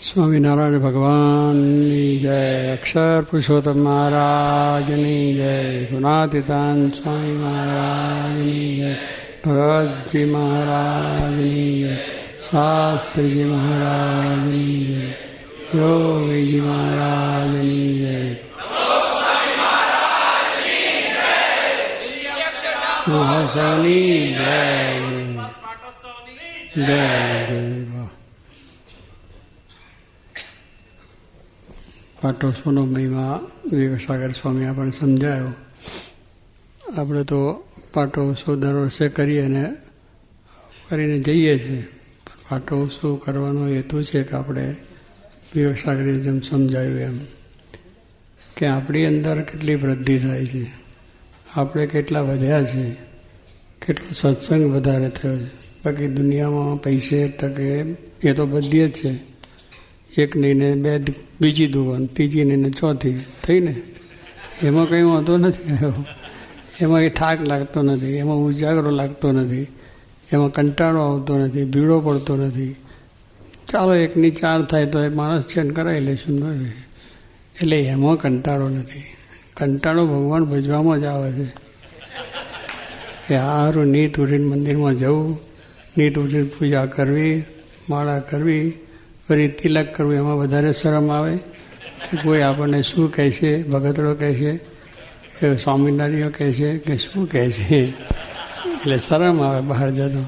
સ્વામિનારાયણ ભગવાનની જય. અક્ષર પુરુષોત્તમ મહારાજની જય. ગુણાતીતાન સ્વામી મહારાજની જય. ભગતજી મહારાજની જય. શાસ્ત્રીજી મહારાજની જય. યોગીજી મહારાજની જય. મહાસની જય જય જય. પાટોત્સવનો મહિમા વિવેકસાગર સ્વામી આપણને સમજાયો. આપણે તો પાટોત્સવ દર વર્ષે કરીએ અને કરીને જઈએ છીએ. પણ પાટોત્સવ કરવાનો હેતુ છે કે આપણે વિવેકસાગરે જેમ સમજાયું એમ કે આપણી અંદર કેટલી વૃદ્ધિ થાય છે. આપણે કેટલા વધ્યા છે. કેટલો સત્સંગ વધારે થયો છે. બાકી દુનિયામાં પૈસે ટકે એ તો બધી જ છે. એક નહીં ને બે, બીજી દુકાન ત્રીજી નહીં ચોથી. થઈને એમાં કંઈ વાંધો નથી. આવ્યો એમાં એ થાક લાગતો નથી, એમાં ઉજાગરો લાગતો નથી, એમાં કંટાળો આવતો નથી, ભીડો પડતો નથી. ચાલો એકની ચાર થાય તો એ માણસ છે કરાવી લેશું એટલે એમાં કંટાળો નથી. કંટાળો ભગવાન ભજવામાં જ આવે છે. કે સારું નીટ ઉઠીને મંદિરમાં જવું, નીટ ઉઠીને પૂજા કરવી, માળા કરવી ફરી તિલક કરવું એમાં વધારે શરમ આવે કે કોઈ આપણને શું કહે છે, ભગતડો કહે છે, કે સ્વામિનારીઓ કહે છે, કે શું કહે છે. એટલે શરમ આવે બહાર જતો.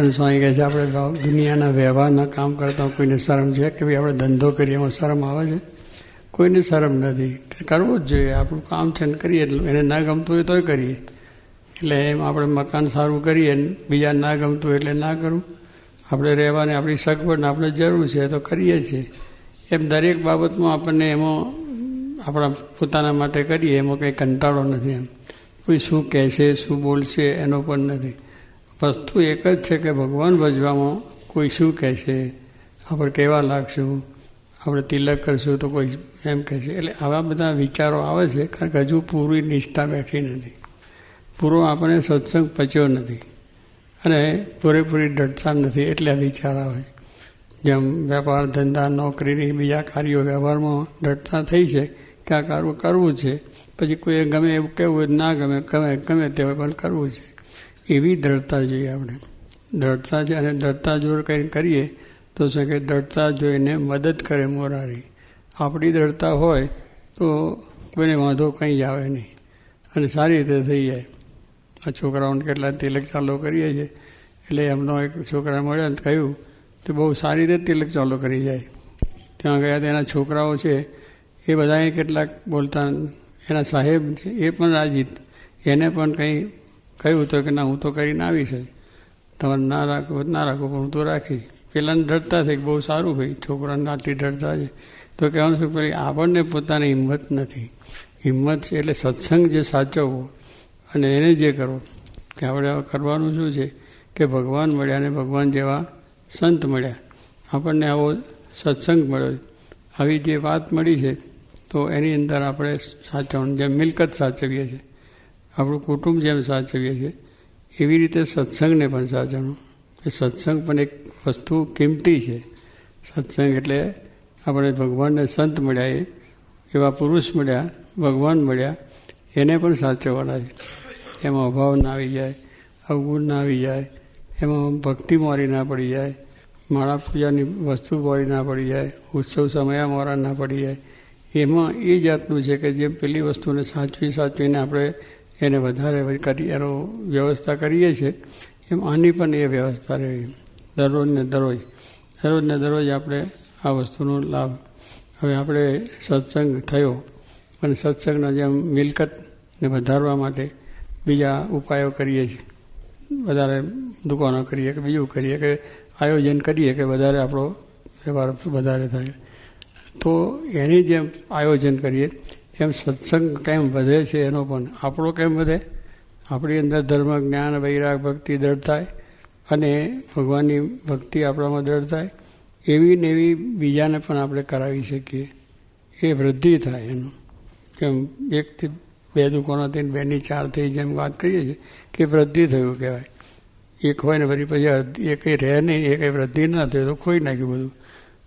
અને સ્વામી કહે છે, આપણે દુનિયાના વ્યવહારના કામ કરતા કોઈને શરમ છે કે ભાઈ આપણે ધંધો કરીએ એમાં શરમ આવે છે? કોઈને શરમ નથી. કરવું જ જોઈએ. આપણું કામ છે ને કરીએ એટલું એને ના ગમતું હોય તોય કરીએ. એટલે એમ આપણે મકાન સારું કરીએ બીજા ના ગમતું એટલે ના કરવું આપણે રહેવાની આપણી સગવડને આપણે જરૂર છે તો કરીએ છીએ. એમ દરેક બાબતમાં આપણને એમાં, આપણા પોતાના માટે કરીએ, એમાં કંઈ કંટાળો નથી એમ. કોઈ શું કહેશે, શું બોલશે, એનો પણ નથી. વસ્તુ એક જ છે કે ભગવાન ભજવામાં કોઈ શું કહેશે, આપણે કેવા લાગશું, આપણે તિલક કરશું તો કોઈ એમ કહેશે. એટલે આવા બધા વિચારો આવે છે, કારણ કે હજુ પૂરી નિષ્ઠા બેઠી નથી. પૂરો આપણને સત્સંગ પચ્યો નથી. અને પૂરેપૂરી ડરતા નથી એટલે વિચાર આવે. જેમ વેપાર, ધંધા, નોકરીની બીજા કાર્યો વ્યવહારમાં ડરતા થઈ છે કે આ કરવું કરવું છે. પછી કોઈ ગમે એવું કહેવું ના ગમે ગમે ગમે તે પણ કરવું છે. એવી દ્રઢતા જોઈએ આપણે. દ્રઢતા છે અને દ્રઢતા જોર કંઈ કરીએ તો શું કે દ્રઢતા જોઈને મદદ કરે મોરારી. આપણી દ્રઢતા હોય તો કોઈને વાંધો કંઈ જ આવે નહીં. અને સારી રીતે થઈ જાય. છોકરાઓને કેટલા તિલક ચાલુ કરીએ છીએ. એટલે એમનો એક છોકરા મળ્યો કહ્યું, તો બહુ સારી રીતે તિલક ચાલુ કરી જાય. ત્યાં ગયા તેના છોકરાઓ છે, એ બધાએ કેટલાક બોલતા એના સાહેબ છે, એ પણ રાજી. એને પણ કંઈ કહ્યું તો કે ના, હું તો કરીને આવી છે તમારે ના રાખો ના રાખો, પણ હું તો રાખી પેલાને ડરતા થઈ બહુ સારું ભાઈ, છોકરાને આટલી ડરતા છે. તો કહેવાનું શું ભાઈ, આપણને પોતાની હિંમત નથી. હિંમત છે એટલે સત્સંગ જે સાચવવો અને એને જે કરો, કે આપણે કરવાનું શું છે? કે ભગવાન મળ્યા અને ભગવાન જેવા સંત મળ્યા. આપણને આવો સત્સંગ મળ્યો. આવી જે વાત મળી છે, તો એની અંદર આપણે સાચવવાનું, જેમ મિલકત સાચવીએ છીએ. આપણું કુટુંબ જેમ સાચવીએ છીએ, એવી રીતે સત્સંગને પણ સાચવવાનું. કે સત્સંગ પણ એક વસ્તુ કિંમતી છે. સત્સંગ એટલે આપણે ભગવાનને સંત મળ્યા એ એવા પુરુષ મળ્યા, ભગવાન મળ્યા, એને પણ સાચવવાના છે. એમાં અભાવ ના આવી જાય, અવગુણ ના આવી જાય, એમાં ભક્તિ મોરી ના પડી જાય, માળા પૂજાની વસ્તુ મોરી ના પડી જાય, ઉત્સવ સમયા મોરા ના પડી જાય. એમાં એ જાતનું છે કે જે પેલી વસ્તુને સાચવી સાચવીને આપણે એને વધારે કરી, એનો વ્યવસ્થા કરીએ છીએ, એમ આની પણ એ વ્યવસ્થા રહેવી. દરરોજને દરરોજ. દરરોજને દરરોજ આપણે આ વસ્તુનો લાભ. હવે આપણે સત્સંગ થયો અને સત્સંગના જેમ મિલકતને વધારવા માટે બીજા ઉપાયો કરીએ છીએ. વધારે દુકાનો કરીએ કે બીજું કરીએ કે આયોજન કરીએ કે વધારે આપણો વ્યવહાર વધારે થાય. તો એની જેમ આયોજન કરીએ, એમ સત્સંગ કેમ વધે છે એનો પણ આપણો કેમ વધે? આપણી અંદર ધર્મ, જ્ઞાન, વૈરાગ, ભક્તિ દ્રઢ થાય અને ભગવાનની ભક્તિ આપણામાં દ્રઢ થાય, એવી ને એવી બીજાને પણ આપણે કરાવી શકીએ. એ વૃદ્ધિ થાય એનું. કેમ? એકથી બે દુકાનો થઈને બેની ચાર થઈ જેમ વાત કરીએ છીએ કે વૃદ્ધિ થયું કહેવાય. એક હોય ને ફરી પછી એ કંઈ રહે નહીં, એ કંઈ વૃદ્ધિ ના થઈ તો ખોઈ નાખ્યું બધું.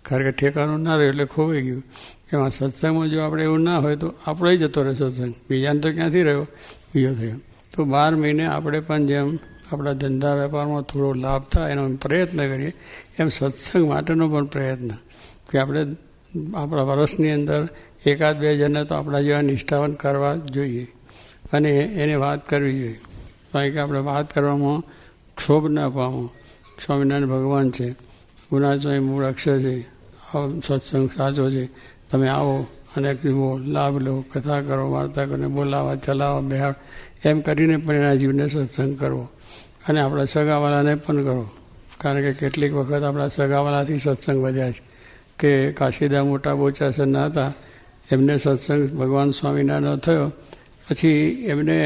કારણ કે ઠેકાણું ના રહ્યું એટલે ખોવાઈ ગયું. એમાં સત્સંગમાં જો આપણે એવું ના હોય તો આપણો જતો રહે સત્સંગ. બીજાને તો ક્યાંથી રહ્યો? બીજો થયો. તો બાર મહિને આપણે પણ જેમ આપણા ધંધા વેપારમાં થોડો લાભ થાય એનો પ્રયત્ન કરીએ, એમ સત્સંગ માટેનો પણ પ્રયત્ન. કે આપણે આપણા વર્ષની અંદર એકાદ બે જણને તો આપણા જેવા નિષ્ઠાવન કરવા જોઈએ. અને એને વાત કરવી જોઈએ. કારણ કે આપણે વાત કરવામાં ક્ષોભ ના પામો. સ્વામિનારાયણ ભગવાન છે. ગુના સ્વામી મૂળ અક્ષર છે. સત્સંગ સાચો છે. તમે આવો અને જુઓ, લાભ લો, કથા કરો, વાર્તા કરો, બોલાવા, ચલાવો, બેહાડ. એમ કરીને પણ એના જીવને સત્સંગ કરવો. અને આપણા સગાવાલાને પણ કરો. કારણ કે કેટલીક વખત આપણા સગાવાલાથી સત્સંગ વધ્યા છે. કે કાશીદા મોટા બોચાસનના હતા. એમને સત્સંગ ભગવાન સ્વામિનારાયણ થયો. પછી એમને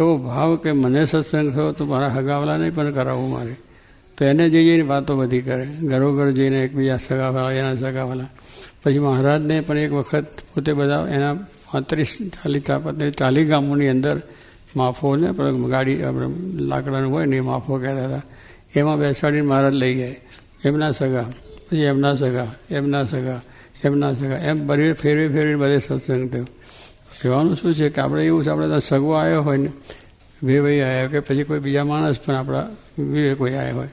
એવો ભાવ કે મને સત્સંગ થયો તો મારા હગાવાલાને પણ કરાવવું મારે. તો એને જઈને વાતો બધી કરે. ઘરોઘર જઈને એકબીજા સગાવાળા એના સગાવાળા પછી મહારાજને પણ એક વખત પોતે બધા એના પાંત્રીસ ચાલીસ પાંત્રીસ ચાલીસ ગામોની અંદર માફો ને ગાડી લાકડાનું હોય ને એ માફો કહેતા હતા. એમાં બેસાડીને મહારાજ લઈ ગયા. એમના સગા. પછી એમના સગા એમના સગા. એમના શકાય. એમ બધી ફેરવી ફેરવીને બધે સત્સંગ થયો. કહેવાનું શું છે કે આપણે એવું છે, આપણે ત્યાં સગવો આવ્યો હોય ને વેવાઈ આવ્યા કે પછી કોઈ બીજા માણસ પણ આપણા વિવે કોઈ આવ્યા હોય,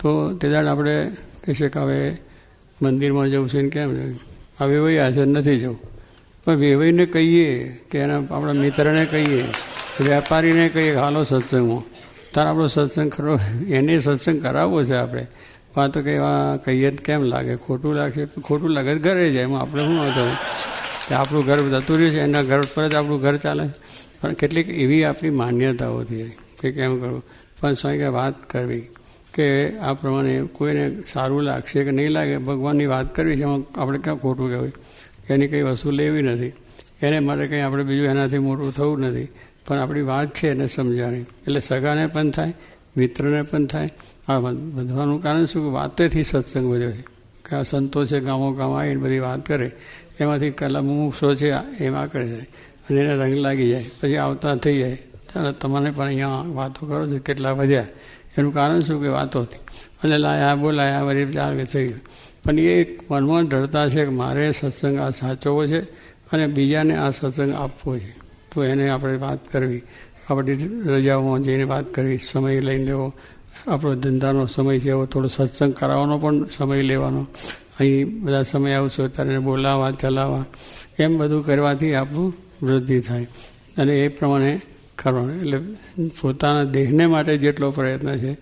તો તે દાડ આપણે કહીએ કે હવે મંદિરમાં જવું છે ને કેમ આ વેવાઈ છે, નથી જવું. પણ વેવાઈને કહીએ કે એના આપણા મિત્રને કહીએ, વેપારીને કહીએ હાલો સત્સંગમાં. તાર આપણો સત્સંગ ખરો, એને સત્સંગ કરાવવો છે આપણે. પણ તો કે એવા કહીએ કેમ લાગે? ખોટું લાગશે ખોટું લાગે. ઘરે જાય એમાં. આપણે શું હતું કે આપણું ઘર જતું રહ્યું છે, એના ઘર પર જ આપણું ઘર ચાલે. પણ કેટલીક એવી આપણી માન્યતાઓ થઈ કે કેમ કરવું પણ સ્વામી કે વાત કરવી કે આ પ્રમાણે કોઈને સારું લાગશે કે નહીં લાગે, ભગવાનની વાત કરવી છે, એમાં આપણે ક્યાં ખોટું કહેવાય? એની કંઈ વસ્તુ લેવી નથી. એને માટે કંઈ આપણે બીજું એનાથી મોટું થવું નથી. પણ આપણી વાત છે એને સમજાવી એટલે સગાને પણ થાય મિત્રને પણ થાય. આ વધવાનું કારણ શું? કે વાતેથી સત્સંગ વધ્યો છે. કે આ સંતો છે, ગામો ગામ આવીને બધી વાત કરે. એમાંથી કલા મુમુક્ષો છે, એમાં કરે જાય અને એને રંગ લાગી જાય. પછી આવતા થઈ જાય. ચાલો તમારે પણ અહીંયા વાતો કરો છો, કેટલા વધ્યા. એનું કારણ શું? કે વાતોથી. અને લાયા બોલાયા વળી ચાર થઈ ગયું. પણ એ મનમાં ડરતા છે કે મારે સત્સંગ આ સાચવવો છે અને બીજાને આ સત્સંગ આપવો છે. તો એને આપણે વાત કરવી. આપણી રજાઓમાં જઈને વાત કરવી સમય લઈને લેવો. આપણો ધંધાનો સમય છે એવો થોડો સત્સંગ કરાવવાનો પણ સમય લેવાનો. અહીં બધા સમય આવશે ત્યારે બોલાવવા ચલાવવા એમ બધું કરવાથી આપણું વૃદ્ધિ થાય. અને એ પ્રમાણે કરવાનું. એટલે પોતાના દેહને માટે જેટલો પ્રયત્ન છે,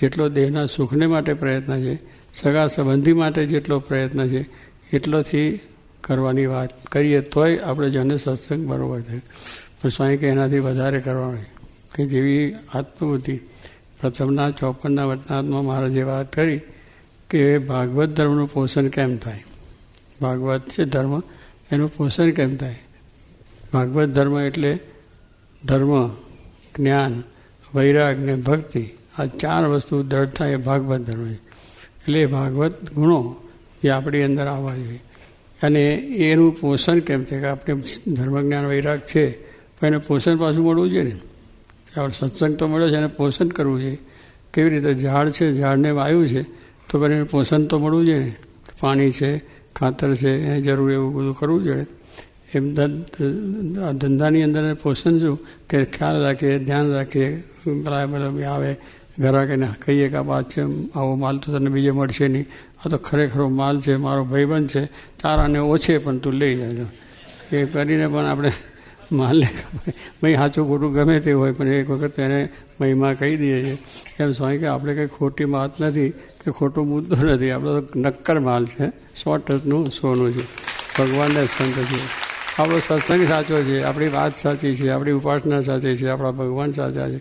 જેટલો દેહના સુખને માટે પ્રયત્ન છે, સગા સંબંધી માટે જેટલો પ્રયત્ન છે, એટલોથી કરવાની વાત કરીએ તોય આપણે જેને સત્સંગ બરાબર છે. પણ સ્વામી કે એનાથી વધારે કરવાનું કે જેવી આત્મબુદ્ધિ પ્રથમના, ચોપનના, વચનાત્મા મહારાજે વાત કરી કે ભાગવત ધર્મનું પોષણ કેમ થાય? ભાગવત છે ધર્મ, એનું પોષણ કેમ થાય? ભાગવત ધર્મ એટલે ધર્મ, જ્ઞાન, વૈરાગ ને ભક્તિ. આ ચાર વસ્તુ દ્રઢ થાય એ ભાગવત ધર્મ છે. એટલે ભાગવત ગુણો જે આપણી અંદર આવવા જોઈએ. અને એનું પોષણ કેમ થાય? કે આપણે ધર્મ જ્ઞાન વૈરાગ છે. એને પોષણ પાછું મળવું જોઈએ ને? આપણે સત્સંગ તો મળ્યો છે, એને પોષણ કરવું જોઈએ કેવી રીતે ઝાડ છે, ઝાડને વાયુ છે, તો પછી એને પોષણ તો મળવું જોઈએ ને? પાણી છે, ખાતર છે, એને જરૂર એવું બધું કરવું જોઈએ. એમ ધંધાની અંદર પોષણ શું? કે ખ્યાલ રાખીએ, ધ્યાન રાખીએ, પેલા બધા આવે ગ્રાહકને કહીએ કે આ વાત છે, આવો માલ તો તને બીજે મળશે નહીં. આ તો ખરેખરો માલ છે, મારો ભાઈબંધ છે તારાને ઓછે પણ તું લઈ જાય એ કરીને પણ આપણે માલને ભાઈ સાચું ખોટું ગમે તે હોય, પણ એક વખત એને મહિમા કહી દઈએ છીએ. એમ સ્વામી કે આપણે કંઈ ખોટી વાત નથી કે ખોટો મુદ્દો નથી, આપણો તો નક્કર માલ છે. સો ટચનું સોનું છે. ભગવાનને સંત છે. આપણો સત્સંગ સાચો છે, આપણી વાત સાચી છે, આપણી ઉપાસના સાચી છે, આપણા ભગવાન સાચા છે.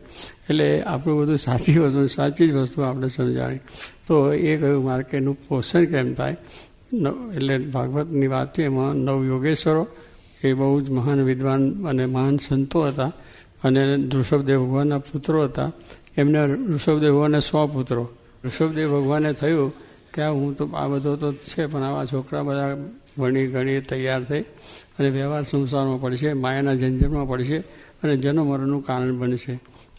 એટલે આપણું બધું સાચી વસ્તુ, સાચી જ વસ્તુ આપણે સમજાવી. તો એ કહ્યું માર્કેટનું પોષણ કેમ થાય? એટલે ભાગવતની વાત છે એમાં નવ યોગેશ્વરો એ બહુ જ મહાન વિદ્વાન અને મહાન સંતો હતા અને ઋષભદેવ ભગવાનના પુત્રો હતા. એમને ઋષભદેવ ભગવાનને સો પુત્રો. ઋષભદેવ ભગવાને થયું કે આ હું તો આ બધો તો છે, પણ આવા છોકરા બધા ભણી ગણી તૈયાર થઈ અને વ્યવહાર સંસારમાં પડશે, માયાના ઝંઝરમાં પડશે અને જન્મ મરણનું કારણ બનશે.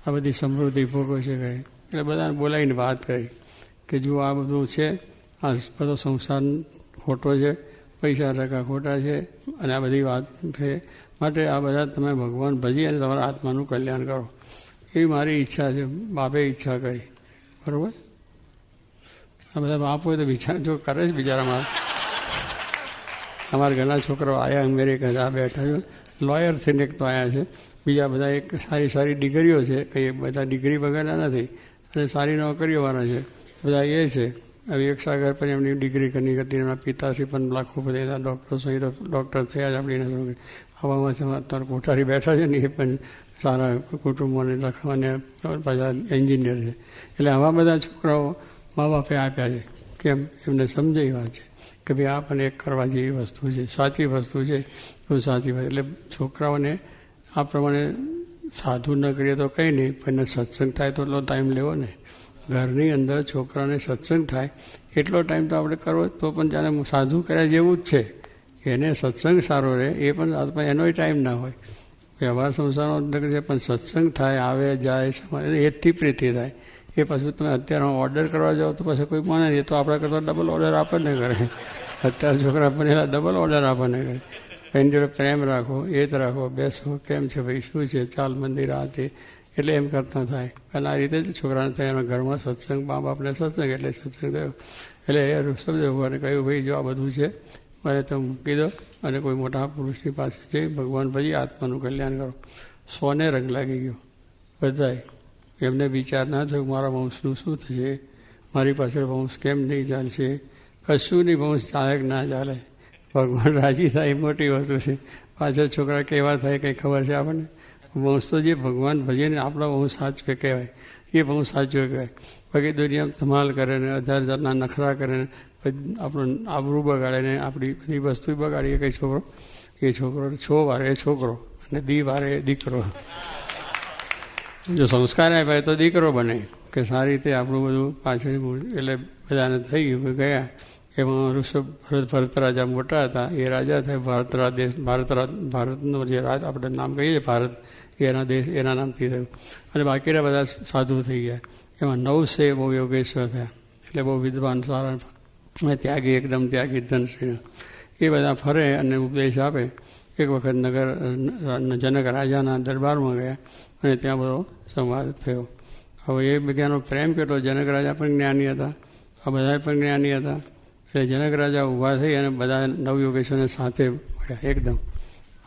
આ બધી સમૃદ્ધિ ભોગવશે કહે એટલે બધાને બોલાવીને વાત કરી કે જુઓ આ બધું છે, આ બધો સંસાર ખોટો છે પૈસા ટકા ખોટા છે અને આ બધી વાત છે. માટે આ બધા તમે ભગવાન ભજી અને તમારા આત્માનું કલ્યાણ કરો. એવી મારી ઈચ્છા છે. બાપે ઈચ્છા કરી. બરાબર? આ બધા બાપ હોય તો વિચાર જો કરે જ બિચારા મારા. અમારા ઘણા છોકરાઓ આવ્યા અમેરિકા આ બેઠા છે. લોયર થઈને એક તો આવ્યા છે. બીજા બધા એક સારી સારી ડિગ્રીઓ છે. કંઈ બધા ડિગ્રી વગરના નથી. અને સારી નોકરીઓવાળા છે. બધા એ છે. હવે એક સાગર પણ એમની ડિગ્રી કરી હતી એમના પિતાશ્રી પણ લાખો બધા ડૉક્ટર સહિત ડૉક્ટર થયા છે આપણી આવામાં અત્યારે કોઠારી બેઠા છે ને એ પણ સારા કુટુંબોને લખવાને પાછા એન્જિનિયર છે. એટલે આવા બધા છોકરાઓ મા બાપે આપ્યા છે. કેમ? એમને સમજાઈ વાત છે કે ભાઈ આ પણ એક કરવા જેવી વસ્તુ છે, સાચી વસ્તુ છે તો સાચી વસ્તુ એટલે છોકરાઓને આ પ્રમાણે સાધુ ન કરીએ તો કંઈ નહીં, પણ સત્સંગ થાય તો એટલો ટાઈમ લેવો ને. ઘરની અંદર છોકરાને સત્સંગ થાય, એટલો ટાઈમ તો આપણે કરવો તો પણ જાણે સાધુ કર્યા જેવું જ છે. એને સત્સંગ સારો રહે, એ પણ એનોય ટાઈમ ના હોય. વ્યવહાર સંસારનો છે, પણ સત્સંગ થાય, આવે, જાય એથી પ્રીતિ થાય. એ પાછું તમે અત્યારે ઓર્ડર કરવા જાઓ તો પછી કોઈ માને નહીં તો આપણા કરતાં ડબલ ઓર્ડર આપણને કરે અત્યારે છોકરા બનેલા ડબલ ઓર્ડર આપણને કરે એની જોડે પ્રેમ રાખો, એ જ રાખો, બેસો, કેમ છે ભાઈ, શું છે, ચાલ મંદિર આ તે. એટલે એમ કરતા થાય. અને આ રીતે જ છોકરાને થાય એના ઘરમાં સત્સંગ, મા બાપને સત્સંગ એટલે સત્સંગ થયો. એટલે એ ઋષભ ભગવાને કહ્યું, ભાઈ, જો આ બધું છે, મને તો મૂકી દો અને કોઈ મોટા પુરુષની પાસે જઈ ભગવાન પછી આત્માનું કલ્યાણ કરો. સોને રંગ લાગી ગયો. બધાય, એમને વિચાર ના થયો, મારા વંશનું શું થશે? મારી પાછળ વંશ કેમ નહીં ચાલશે? કશું નહીં, વંશ ચાલે ના ચાલે? ભગવાન રાજી થાય મોટી વસ્તુ છે. પાછળ છોકરા કેવા થાય, કંઈ ખબર છે આપણને? વંશ તો જે ભગવાન ભજીને આપણા વંશ સાચવે કહેવાય. એ વંશ સાચવે કહેવાય. બાકી દુનિયા ધમાલ કરે ને, અઢાર જાતના નખરા કરે ને, પછી આપણું આબરૂ બગાડે ને, આપણી બધી વસ્તુ બગાડીએ. કંઈ છોકરો, એ છોકરો છો વારે છોકરો અને દી વારે દીકરો. જો સંસ્કાર આપ્યા તો દીકરો બને. કે સારી રીતે આપણું બધું પાછળ એટલે બધાને થઈ ગયું ગયા. એમાં ઋષભ ભરત ભરત રાજા મોટા હતા. એ રાજા થાય. ભારત રાજ દેશ, ભારત ભારતનું જે રાજ, આપણે નામ કહીએ છીએ, ભારત. એના દેશ એના નામથી થયું. અને બાકીના બધા સાધુ થઈ ગયા. એમાં નવ સે બહુ યોગેશ્વર થયા. એટલે બહુ વિદ્વાન સારા ત્યાગી, એકદમ ત્યાગી ધનશ્રી એ બધા ફરે અને ઉપદેશ આપે. એક વખત નગર જનક રાજાના દરબારમાં ગયા અને ત્યાં બધો સંવાદ થયો. હવે એ બધાનો પ્રેમ કેટલો? જનક રાજા પણ જ્ઞાની હતા. આ બધા પણ જ્ઞાની હતા. એટલે જનક રાજા ઊભા થઈ અને બધા નવયોગેશ્વરને સાથે મળ્યા, એકદમ.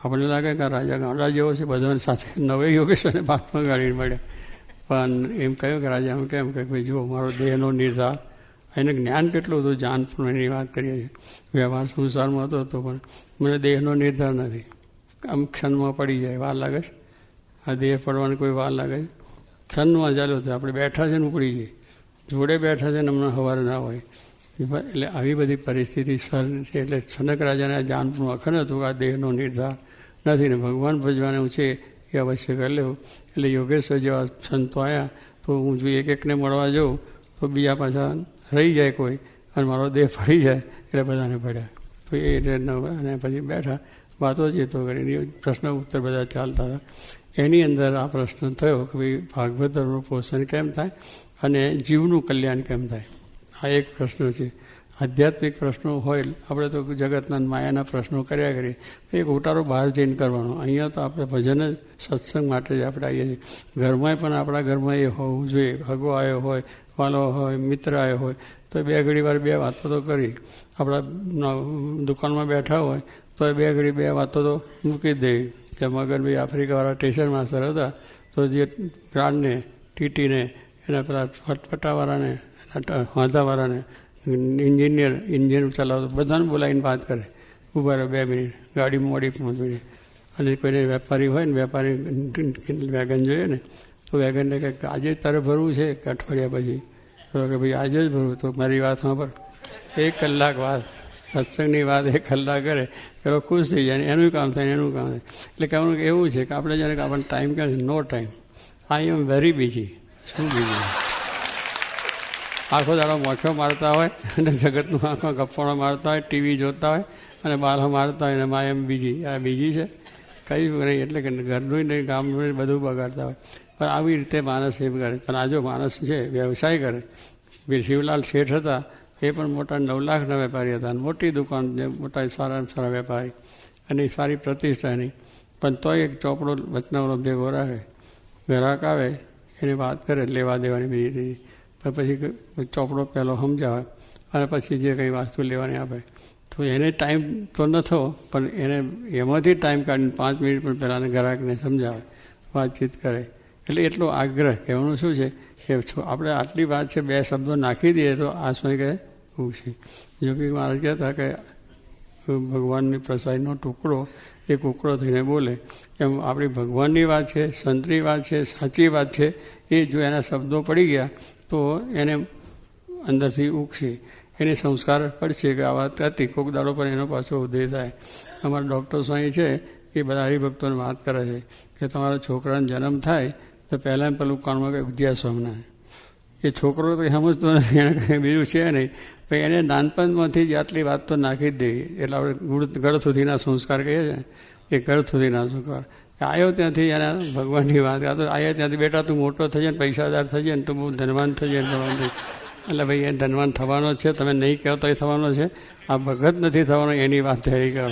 આપણને લાગે કે રાજા ગામડા જેવો છે, બધાને સાથે નવે યોગેશ્વરને પાકમાં ગાડીને મળ્યા. પણ એમ કહ્યું કે રાજા એમ કેમ કે ભાઈ જુઓ, મારો દેહનો નિર્ધાર. એને જ્ઞાન કેટલું હતું, જાન પણ એની વાત કરીએ છીએ. વ્યવહાર સંસારમાં હતો તો પણ મને દેહનો નિર્ધાર નથી. આમ ક્ષણમાં પડી જાય, વાર લાગે છે. આ દેહ પડવાની કોઈ વાર લાગે છે. ક્ષણમાં ચાલ્યો તો આપણે બેઠા છે ને ઉપડી જઈએ. જોડે બેઠા છે ને હમણાં સવારે ના હોય. એટલે આવી બધી પરિસ્થિતિ સર છે, એટલે સનક રાજાને જાનપણું અખંડ હતું આ દેહનો નિર્ધાર. નથી ને ભગવાન ભજવાનું છે એ અવશ્ય કરી લેવું. એટલે યોગેશ્વર જેવા સંતો આવ્યા તો હું જો એક એકને મળવા જાઉં, તો બીજા પાછા રહી જાય કોઈ અને મારો દેહ ફરી જાય એટલે બધાને પડ્યા તો એ અને પછી બેઠા વાતો ચેતો કરીને પ્રશ્ન ઉત્તર બધા ચાલતા હતા. એની અંદર આ પ્રશ્ન થયો કે ભાઈ ભાગવત ધર્મનું પોષણ કેમ થાય અને જીવનું કલ્યાણ કેમ થાય? આ એક પ્રશ્ન છે. આધ્યાત્મિક પ્રશ્નો હોય, આપણે તો જગતના માયાના પ્રશ્નો કર્યા કરીએ. એક ઉતારો બહાર જઈને કરવાનો. અહીંયા તો આપણે ભજન જ સત્સંગ માટે જ આપણે આવીએ છીએ. ઘરમાં પણ આપણા ઘરમાં એ હોવું જોઈએ. હગો આવ્યો હોય, વાલો હોય, મિત્ર આવ્યો હોય, તો બે ઘડી વાર બે વાતો તો કરી. આપણા દુકાનમાં બેઠા હોય, તો બે ઘડી બે વાતો તો મૂકી જ દેવી કે મગરભાઈ આફ્રિકાવાળા સ્ટેશન માસ્ટર હતા, તો જે પ્રાણને, ટીટીને, એના પેલા ફટફટાવાળાને વાંધાવાળાને એન્જિનિયર એન્જિન ચલાવતો. બધાને બોલાવીને વાત કરે. ઊભા રહે બે મિનિટ. ગાડી મોડી પાંચ મિનિટ અને કોઈને વેપારી હોય ને, વેપારી વેગન જોઈએ ને, તો વેગનને કહે આજે તારે ભરવું છે કે અઠવાડિયા પછી. તો કે ભાઈ, આજે જ ભરવું તો મારી વાત સાંભળ. એક કલાક વાત. સત્સંગની વાત એક કલાક કરે. પેલો ખુશ થઈ જાય. એનું કામ થાય, એનું કામ થાય. એટલે કહેવાનું કે એવું છે કે આપણે જ્યારે આપણને ટાઈમ કહે છે no time I am very busy શું બીજી આખો દાડો મોખ્યો મારતા હોય, અને જગતનું આંખો ગપ્પણો મારતા હોય, ટીવી જોતા હોય, અને બહાર મારતા હોય, અને મા એમ બીજી, આ બીજી છે. કઈ નહીં, એટલે કે ઘરનું નહીં, ગામનું બધું બગાડતા હોય. પણ આવી રીતે માણસ એમ કરે. પણ આજો માણસ છે, વ્યવસાય કરે. શિવલાલ શેઠ હતા, એ પણ મોટા નવ લાખના વેપારી હતા. અને મોટી દુકાન મોટા સારા સારા વેપારી. અને સારી પ્રતિષ્ઠા એની. પણ તોય એક ચોપડો વચનાવનો ભેગો રાખે ગ્રાહક આવે, એની વાત કરે, લેવા દેવાની બીજી પણ પછી ચોપડો પહેલો સમજાવે અને પછી જે કંઈ વસ્તુ લેવાની આપે. તો એને ટાઈમ તો ન થયો પણ એને એમાંથી ટાઈમ કાઢીને પાંચ મિનિટ પણ પહેલાં ગ્રાહકને સમજાવે, વાતચીત કરે. એટલે એટલો આગ્રહ કહેવાનું શું છે કે આપણે આટલી વાત છે, બે શબ્દો નાખી દઈએ તો આ શું કહે છે જો કે મારે કહેતા કે ભગવાનની પ્રસાદનો ટુકડો એ કુકડો થઈને બોલે. એમ આપણી ભગવાનની વાત છે, સંતની વાત છે, સાચી વાત છે, એ જો એના શબ્દો પડી ગયા, તો એને અંદરથી ઉગશે એને સંસ્કાર પડશે કે આ વાત હતી, કોક દાડો પર એનો પાછો ઉદય થાય. અમારા ડૉક્ટર સ્વામી છે, એ બધા હરિભક્તોને વાત કરે છે કે તમારા છોકરાનો જન્મ થાય, તો પહેલાં પેલું કાનમાં કે વિદ્યા સ્વામિનારાયણ એ છોકરો તો સમજતો નથી એને કંઈ બીજું છે નહીં. પણ એને નાનપણમાંથી જ આટલી વાત તો નાખી જ દેવી એટલે આપણે ગુડ ગળ સુધીના સંસ્કાર કહીએ છીએ એ ગળ સુધીના સંસ્કાર. આવ્યો ત્યાંથી એના ભગવાનની વાત આ તો આવ્યા ત્યાંથી, બેટા, તું મોટો થઈ જાય ને, પૈસાદાર થઈ ને, તું બહુ ધનવાન થઈ જાય ને થઈ એટલે ભાઈ, એ ધનવાન થવાનો છે, તમે નહીં કહો તો એ થવાનો છે. આ ભગત નથી થવાનો, એની વાત તૈયારી કરો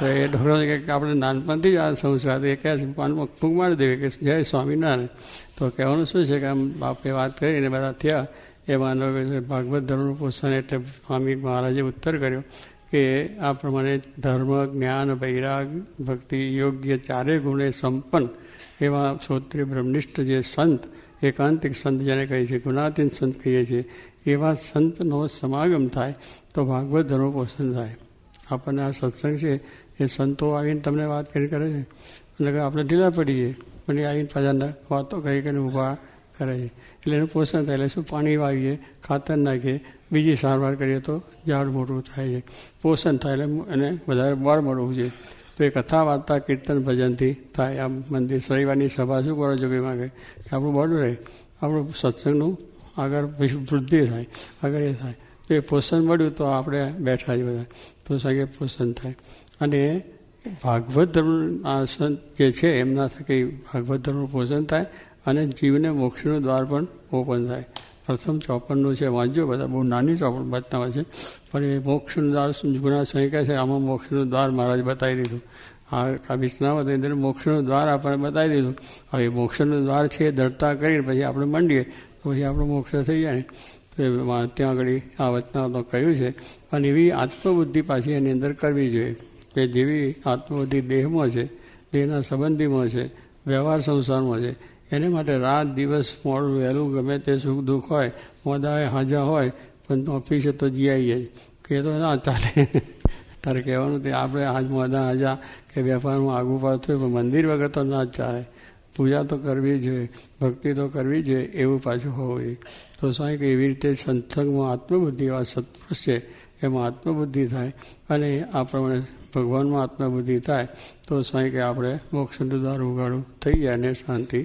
તો એ ઢોરો કે આપણે નાનપણથી જ આ સંસાર એ કહે છે પાનમાં ફૂંક મારી દેવી. કે જય સ્વામિનારાયણ. તો કહેવાનું શું છે કે આમ બાપે વાત કરીને બધા થયા. એ માનવ ભાગવત ધર્મનું પોષણ એટલે સ્વામી મહારાજે ઉત્તર કર્યો કે આ પ્રમાણે ધર્મ, જ્ઞાન, વૈરાગ, ભક્તિ યોગ્ય ચારે ગુણે સંપન્ન એવા શ્રોત્રિય બ્રહ્મનિષ્ઠ જે સંત, એકાંતિક સંત જેને કહીએ છીએ ગુણાતીન સંત કહીએ છીએ, એવા સંતનો સમાગમ થાય તો ભાગવત ધર્મ પોષણ થાય. આપણને આ સત્સંગ છે એ સંતો આવીને તમને વાત કરી કરે છે. એટલે કે આપણે ઢીલા પડીએ. પણ એ આવીને પાછા વાતો કરી કરીને ઊભા કરે છે. એટલે એનું પોષણ થાય. એટલે શું પાણી વાવીએ, ખાતર નાખીએ, બીજી સારવાર કરીએ તો ઝાડ મોટું થાય છે. પોષણ થાય એટલે એને વધારે બળ મળવું જોઈએ. તો એ કથા, વાર્તા, કીર્તન, ભજનથી થાય આ મંદિર. રવિવારની સભા શું કરો જોગી માગે કે આપણું બળ રહે. આપણું સત્સંગનું આગળ વૃદ્ધિ થાય, આગળ એ થાય. તો એ પોષણ મળ્યું તો આપણે બેઠા જ બધા. તો સાગે પોષણ થાય. અને ભાગવત ધર્મના સંત જે છે, એમના થકી ભાગવત ધર્મનું પોષણ થાય અને જીવને મોક્ષનું દ્વાર પણ ઓપન થાય. પ્રથમ ચોપનનું છે વાંચજો બધા, બહુ નાની ચોપન બતાવે છે, પણ એ મોક્ષનું દ્વાર ગુના સ્વામી છે, આમાં મોક્ષનું દ્વાર મહારાજ બતાવી દીધું. આ વિષ્ણાવત અંદર મોક્ષનું દ્વાર આપણને બતાવી દીધું. હવે મોક્ષનું દ્વાર છે દળતા કરીને પછી આપણે મંડીએ, તો પછી આપણો મોક્ષ થઈ જાય ને. તો ત્યાં આગળ આ વચનાવતો કહ્યું છે, અને એવી આત્મબુદ્ધિ પાછી એની અંદર કરવી જોઈએ. કે જેવી આત્મબુદ્ધિ દેહમાં છે, દેહના સંબંધીમાં છે, વ્યવહાર સંસારમાં છે, એને માટે રાત, દિવસ, મોડું, વહેલું, ગમે તે સુખ, દુઃખ હોય, મોદાએ હાજા હોય, પણ ઓફિસે તો જીઆઈ જાય. કે તો ના ચાલે. તારે કહેવાનું તે આપણે આજ મોદા હાજા કે વેપારમાં આગુ હોય પણ મંદિર વગર તો ના ચાલે. પૂજા તો કરવી જોઈએ ભક્તિ તો કરવી જોઈએ એવું પાછું હોવું જોઈએ. તો સાહેબ એવી રીતે સંસંગમાં આત્મબુદ્ધિ એવા સત્પુરુષ છે, એમાં આત્મબુદ્ધિ થાય. અને આ પ્રમાણે ભગવાનમાં આત્મબુદ્ધિ થાય તો સાંઈ કે આપણે મોક્ષનું દ્વાર ઉગાડું થઈ જાય અને શાંતિ.